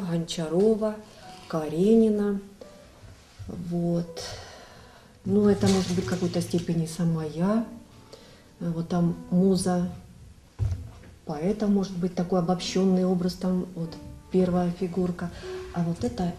Гончарова, Каренина. Вот. Ну, это может быть в какой-то степени сама я. Вот там муза поэта, может быть, такой обобщенный образ, там вот первая фигурка. А вот это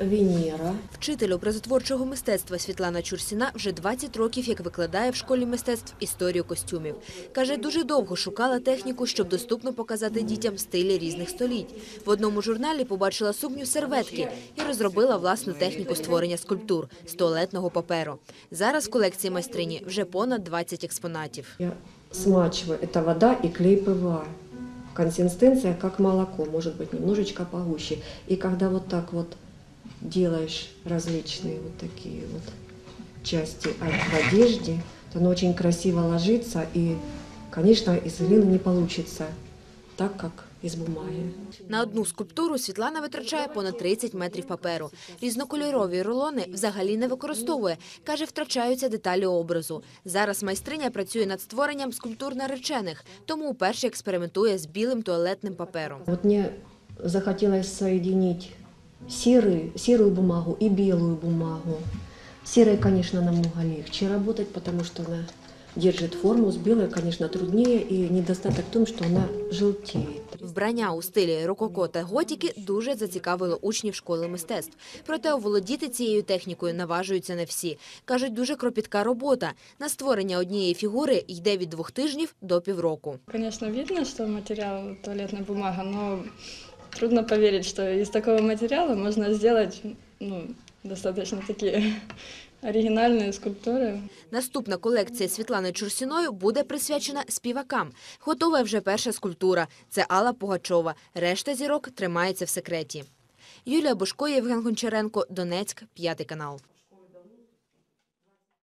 Венера. Вчитель образотворчого мистецтва Світлана Чурсіна вже 20 років як викладає в школі мистецтв історію костюмів. Каже, дуже довго шукала техніку, щоб доступно показати дітям стилі різних століть. В одному журналі побачила сукню серветки і розробила власну техніку створення скульптур з туалетного паперу. Зараз в колекції майстрині вже понад 20 експонатів. Я смачиваю. Это вода и клей ПВА. Консистенция как молоко, может быть немножечко погуще. И когда вот так вот делаешь различные вот такие вот части в одежде, то оно очень красиво ложится и, конечно, из глины не получится так, как из бумаги. На одну скульптуру Світлана витрачає понад 30 метрів паперу. Різнокольорові рулони взагалі не використовує. Каже, втрачаються деталі образу. Зараз майстриня працює над створенням скульптур наречених, тому вперше експериментує з білим туалетним папером. Вот мне захотелось соединить серый, серую бумагу и белую бумагу. Серой, конечно, намного легче работать, потому что она держит форму. С белой, конечно, труднее, и недостаток в том, что она желтеет. Вбрання у стилі рококо та готіки дуже зацікавило учнів школи мистецтв. Проте оволодіти цією технікою наважуються не всі. Кажуть, дуже кропітка робота. На створення однієї фігури йде від двох тижнів до півроку. Конечно, видно, что материал туалетная бумага, но трудно поверить, что из такого материала можно сделать ну, достаточно такие оригинальные скульптуры. Наступна колекція Світлани Чурсіною буде присвячена співакам. Готова вже перша скульптура. Це Алла Пугачова. Решта зірок тримається в секреті. Юлія Бушко, Євген Гончаренко, Донецьк, п'ятий канал.